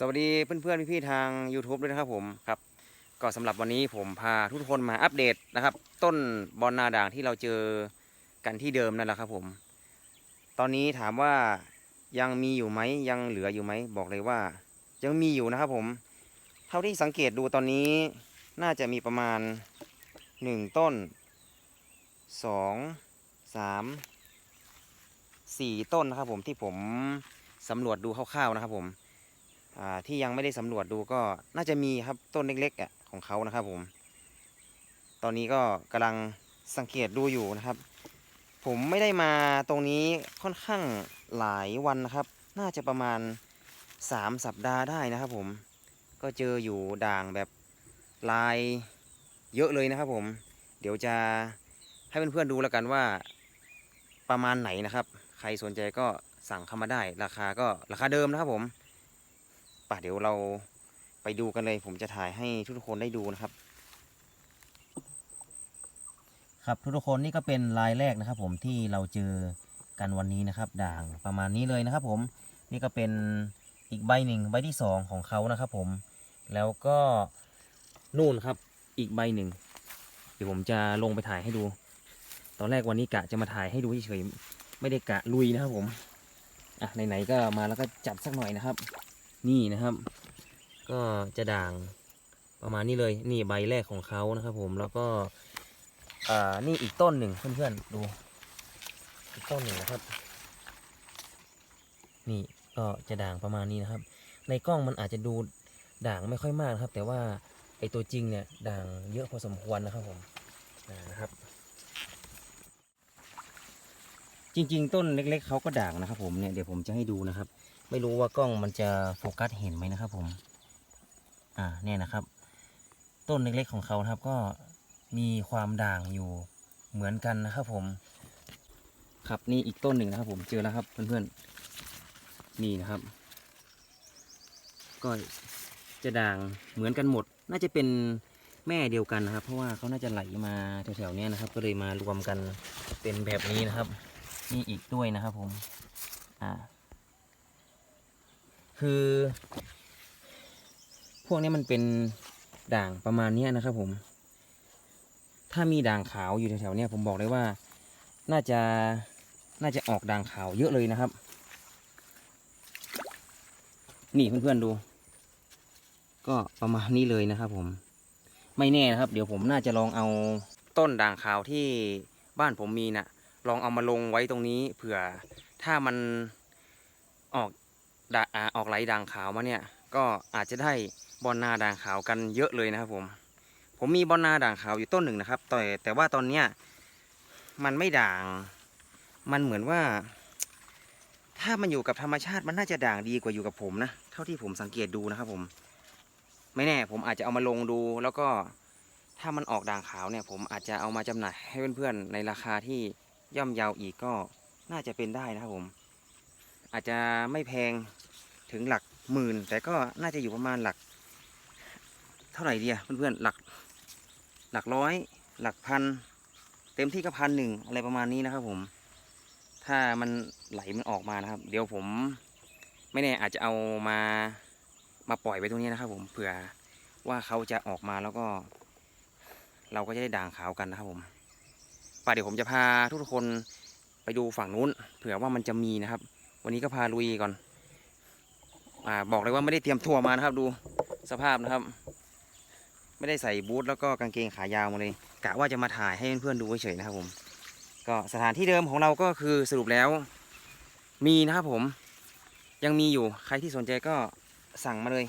สวัสดีเพื่อนๆพี่ๆทาง YouTube ด้วยนะครับผมครับก็สำหรับวันนี้ผมพาทุกคนมาอัปเดตนะครับ ต้นบอลนาด่างที่เราเจอกันที่เดิมนั่นแหละครับผม ตอนนี้ถามว่ายังมีอยู่ไหมยังเหลืออยู่ไหมบอกเลยว่า ยังมีอยู่นะครับผม เท่าที่สังเกตดูตอนนี้น่าจะมีประมาณหนึ่งต้นสองสามสี่ต้นนะครับผมที่ผมสำรวจดูคร่าวๆนะครับผม ที่ยังไม่ได้สำรวจดูก็น่าจะมีครับต้นเล็กๆอะของเขานะครับผม ตอนนี้ก็กำลังสังเกตดูอยู่นะครับ ผมไม่ได้มาตรงนี้ค่อนข้างหลายวันนะครับ น่าจะประมาณ 3 สัปดาห์ได้นะครับผม ก็เจออยู่ด่างแบบลายเยอะเลยนะครับผม เดี๋ยวจะให้เพื่อนๆดูแล้วกันว่าประมาณไหนนะครับ ใครสนใจก็สั่งเข้ามาได้ ราคาก็ราคาเดิมนะครับผม ป่ะเดี๋ยวเราไปดูกันเลย ผมจะถ่ายให้ทุกคนได้ดูนะครับ ครับทุกคนนี่ก็เป็นลายแรกนะครับ ผมที่เราเจอกันวันนี้นะครับ ด่างประมาณนี้เลยนะครับ ผมนี่ก็เป็นอีกใบหนึ่งใบที่สองของเขานะครับ ผมแล้วก็นู่นครับอีกใบหนึ่งเดี๋ยวผมจะลงไปถ่ายให้ดู ตอนแรกวันนี้กะจะมาถ่ายให้ดูเฉยๆไม่ได้กะลุยนะครับผมอะไหนๆก็มาแล้วก็จัดสักหน่อยนะครับ นี่นะครับ ก็จะด่างประมาณนี้เลย นี่ใบแรกของเขานะครับ ผมแล้วก็อ่านี่อีกต้นหนึ่งเพื่อนๆดู อีกต้นหนึ่งนะครับ นี่ก็จะด่างประมาณนี้นะครับ ในกล้องมันอาจจะดูด่างไม่ค่อยมากนะครับ แต่ว่าไอตัวจริงเนี่ยด่างเยอะพอสมควรนะครับผมนะครับ จริง ๆ ต้นเล็ก ๆเขาก็ด่างนะครับ ผมเนี่ยเดี๋ยวผมจะให้ดูนะครับ ไม่รู้ว่ากล้องมันจะโฟกัสเห็นไหมนะครับ ผม อ่าเนี่ยนะครับ ต้นเล็กๆของเขาครับก็มีความด่างอยู่เหมือนกันนะครับ ผม ครับนี่อีกต้นหนึ่งนะครับ ผมเจอแล้วครับเพื่อนๆนี่นะครับ ก็จะด่างเหมือนกันหมด น่าจะเป็นแม่เดียวกันนะครับ เพราะว่าเขาน่าจะไหลมาแถวๆนี้นะครับ ก็เลยมารวมกันเป็นแบบนี้นะครับ นี่อีกด้วยนะครับ ผม อ่า คือ พวกนี้มันเป็นด่างประมาณนี้นะครับผม ถ้ามีด่างขาวอยู่แถวๆนี้ผมบอกเลยว่า น่าจะน่าจะออกด่างขาวเยอะเลยนะครับ นี่เพื่อนๆดู ก็ประมาณนี้เลยนะครับผม ไม่แน่นะครับ เดี๋ยวผมน่าจะลองเอาต้นด่างขาวที่บ้านผมมีนะ่ะ ลองเอามาลงไว้ตรงนี้ เผื่อถ้ามันออก อออกไหลด่างขาวมาเนี่ย ก็อาจจะได้บอลนาด่างขาวกันเยอะเลยนะครับผม ผมมีบอลนาด่างขาวอยู่ต้นหนึ่งนะครับแต่แต่ว่าตอนเนี้ยมันไม่ด่าง มันเหมือนว่า ถ้ามันอยู่กับธรรมชาติมันน่าจะด่างดีกว่าอยู่กับผมนะ เท่าที่ผมสังเกตดูนะครับผม ไม่แน่ผมอาจจะเอามาลงดู แล้วก็ถ้ามันออกด่างขาวเนี่ย ผมอาจจะเอามาจำหน่ายให้เพื่อนๆในราคาที่ย่อมเยาวอีกก็น่าจะเป็นได้นะครับผม อาจจะไม่แพงถึงหลักหมื่น แต่ก็น่าจะอยู่ประมาณหลัก เท่าไหร่เดีอะเพื่อนๆหลักหลักร้อย หลักพัน เต็มที่ก็พันหนึ่งอะไรประมาณนี้นะครับผม ถ้ามันไหลมันออกมานะครับ เดี๋ยวผมไม่แน่อาจจะเอามามาปล่อยไว้ตรงนี้นะครับ ผมเผื่อว่าเขาจะออกมาแล้วก็ เราก็จะได้ด่างขาวกันนะครับผมป่ะเดี๋ยวผมจะพาทุกคนไปดูฝั่งนู้น เผื่อว่ามันจะมีนะครับ วันนี้ก็พาลุยก่อน อ่าบอกเลยว่าไม่ได้เตรียมทัวร์มานะครับ ดูสภาพนะครับ ไม่ได้ใส่บูทแล้วก็กางเกงขายาวมาเลยกะว่าจะมาถ่ายให้เพื่อนๆดูเฉยๆนะครับผม ก็สถานที่เดิมของเราก็คือสรุปแล้ว มีนะครับผม ยังมีอยู่ใครที่สนใจก็สั่งมาเลย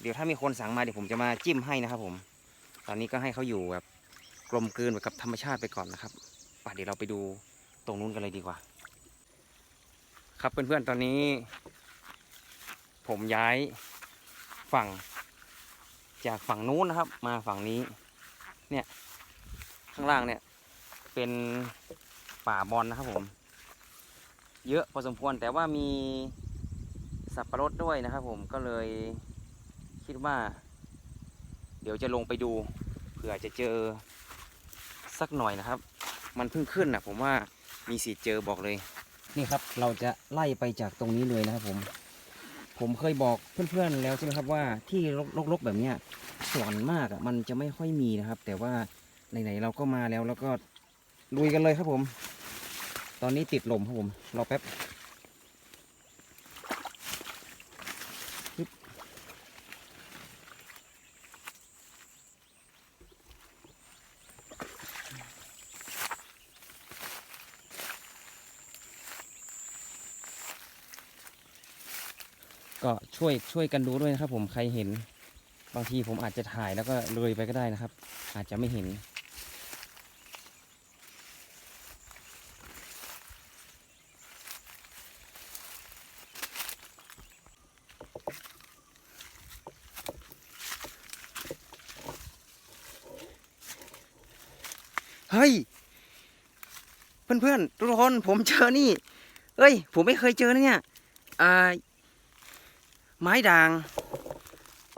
เดี๋ยวถ้ามีคนสั่งมาเดี๋ยวผมจะมาจิ้มให้นะครับผม ตอนนี้ก็ให้เขาอยู่แบบกลมกลืนไปกับธรรมชาติไปก่อนนะครับป่ะเดี๋ยวเราไปดูตรงนู้นกันเลยดีกว่า ครับเพื่อนๆตอนนี้ ผมย้ายฝั่ง จากฝั่งนู้นนะครับ มาฝั่งนี้ เนี่ย ข้างล่างเนี่ย เป็นป่าบอลนะครับผม เยอะพอสมควรแต่ว่ามีสับปะรดด้วยนะครับผมก็เลยคิดว่า เดี๋ยวจะลงไปดูเผื่อจะเจอสักหน่อยนะครับ มันเพิ่งขึ้นนะผมว่ามีสิทธิ์เจอบอกเลย นี่ครับเราจะไล่ไปจากตรงนี้เลยนะครับผมผมเคยบอกเพื่อนๆแล้วใช่ไหมครับว่าที่รกๆแบบเนี้ยส่วนมากอะมันจะไม่ค่อยมีนะครับ แต่ว่าไหนๆเราก็มาแล้วแล้วก็ลุยกันเลยครับผม ตอนนี้ติดลมครับผมรอแป๊บปึ๊บ ก็ช่วยช่วยกันดูด้วยนะครับ ผมใครเห็น บางทีผมอาจจะถ่ายแล้วก็เลยไปก็ได้นะครับ อาจจะไม่เห็น เฮ้ย เพื่อนๆ ทุกคนผมเจอนี่ เอ้ย ผมไม่เคยเจอนะเนี่ย อ่า ไม้ด่าง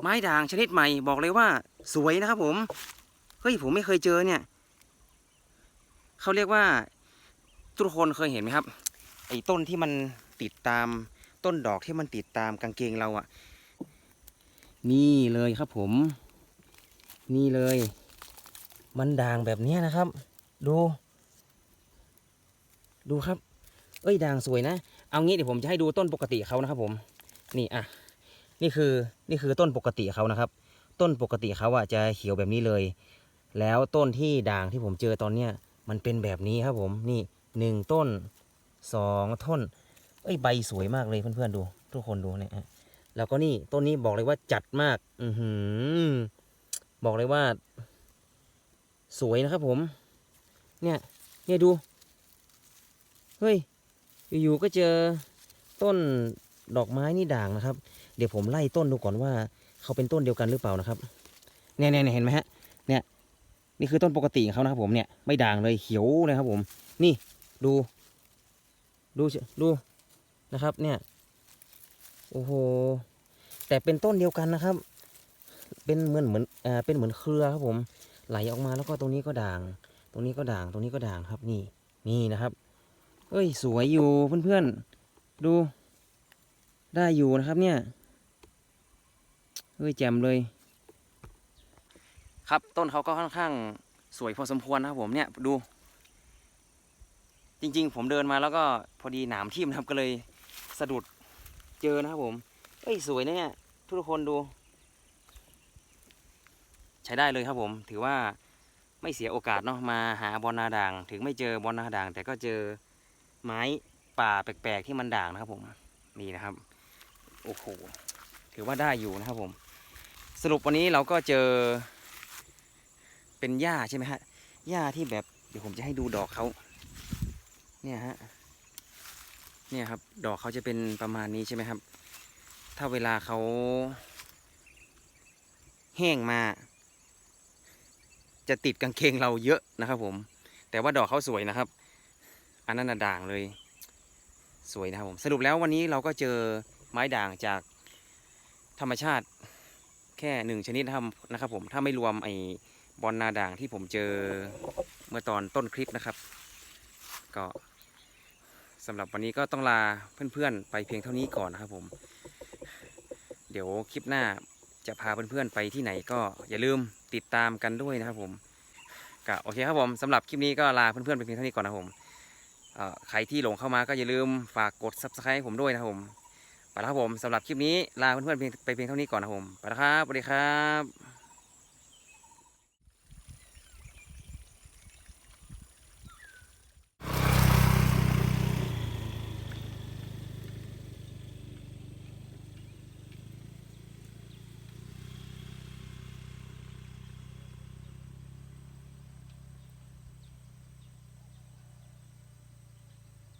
ไม้ด่างชนิดใหม่บอกเลยว่าสวยนะครับผมเฮ้ยผมไม่เคยเจอเนี่ยเขาเรียกว่าทุกคนเคยเห็นไหมครับ ไอ้ต้นที่มันติดตามต้นดอกที่มันติดตามกางเกงเราอะนี่เลยครับผม นี่เลย มันด่างแบบนี้นะครับ ดู ดูครับ เอ้ยด่างสวยนะ เอางี้เดี๋ยวผมจะให้ดูต้นปกติเขานะครับผม นี่อะ นี่คือนี่คือต้นปกติเขานะครับ ต้นปกติเขาอะจะเขียวแบบนี้เลย แล้วต้นที่ด่างที่ผมเจอตอนเนี้ยมันเป็นแบบนี้ครับผมนี่หนึ่งต้นสองต้น เอ้ยใบสวยมากเลยเพื่อนๆดู ทุกคนดูเนี่ยฮะแล้วก็นี่ต้นนี้บอกเลยว่าจัดมาก อือหือ บอกเลยว่า สวยนะครับผม เนี่ยเนี่ยดู เฮ้ย อยู่ๆก็เจอต้น ดอกไม้นี่ด่างนะครับ เดี๋ยวผมไล่ต้นดูก่อนว่า เขาเป็นต้นเดียวกันหรือเปล่านะครับเนี่ยเนี่ยเห็นไหมฮะเนี่ยนี่คือต้นปกติของเขานะครับผมเนี่ยไม่ด่างเลยเขียวเลยครับผม นี่ดูดูดูนะครับ เนี่ยโอ้โหแต่เป็นต้นเดียวกันนะครับ เป็นเหมือนเหมือนเอ่อเป็นเหมือนเครือครับผม ไหลออกมาแล้วก็ตรงนี้ก็ด่าง ตรงนี้ก็ด่าง ตรงนี้ก็ด่างครับ นี่นี่นะครับเอ้ยสวยอยู่เพื่อนๆดู ได้อยู่นะครับเนี่ยเฮ้ยแจ่มเลย ครับต้นเขาก็ค่อนข้างสวยพอสมควรนะครับผมเนี่ยดู จริง ๆ ผมเดินมาแล้วก็พอดีหนามทิ่มนะครับก็เลยสะดุดเจอนะครับผมเอ้ยสวยนะเนี่ยทุกคนดู ใช้ได้เลยครับผม ถือว่าไม่เสียโอกาสเนาะมาหาบอลนาด่าง ถึงไม่เจอบอลนาด่าง แต่ก็เจอไม้ป่าแปลกๆที่มันด่างนะครับผมนี่นะครับ โอ้โหถือว่าได้อยู่นะครับผม สรุปวันนี้เราก็เจอ เป็นหญ้าใช่ไหมฮะหญ้าที่แบบเดี๋ยวผมจะให้ดูดอกเขาเนี่ยฮะเนี่ยครับ ดอกเขาจะเป็นประมาณนี้ใช่ไหมครับ ถ้าเวลาเขาแห้งมา จะติดกางเกงเราเยอะนะครับผม แต่ว่าดอกเขาสวยนะครับ อันนั้นน่ะด่างเลย สวยนะครับผม สรุปแล้ววันนี้เราก็เจอ ไม้ด่างจากธรรมชาติแค่หนึ่งชนิดนะครับนะครับ ผมถ้าไม่รวมไอ้บอลนาด่างที่ผมเจอเมื่อตอนต้นคลิปนะครับ ก็สำหรับวันนี้ก็ต้องลาเพื่อนๆ ไปเพียงเท่านี้ก่อนนะครับผม เดี๋ยวคลิปหน้าจะพาเพื่อนๆไปที่ไหนก็อย่าลืมติดตามกันด้วยนะครับผมก็โอเคครับผมสำหรับคลิปนี้ก็ลาเพื่อนๆไปเพียงเท่านี้ก่อนนะครับผมใครที่หลงเข้ามาก็อย่าลืมฝากกด subscribe ให้ผมด้วยนะครับผม ไปแล้วครับผมสำหรับคลิปนี้ลาเพื่อนๆไปเพียงเท่านี้ก่อนนะครับผมไปแล้วครับสวัสดีครับ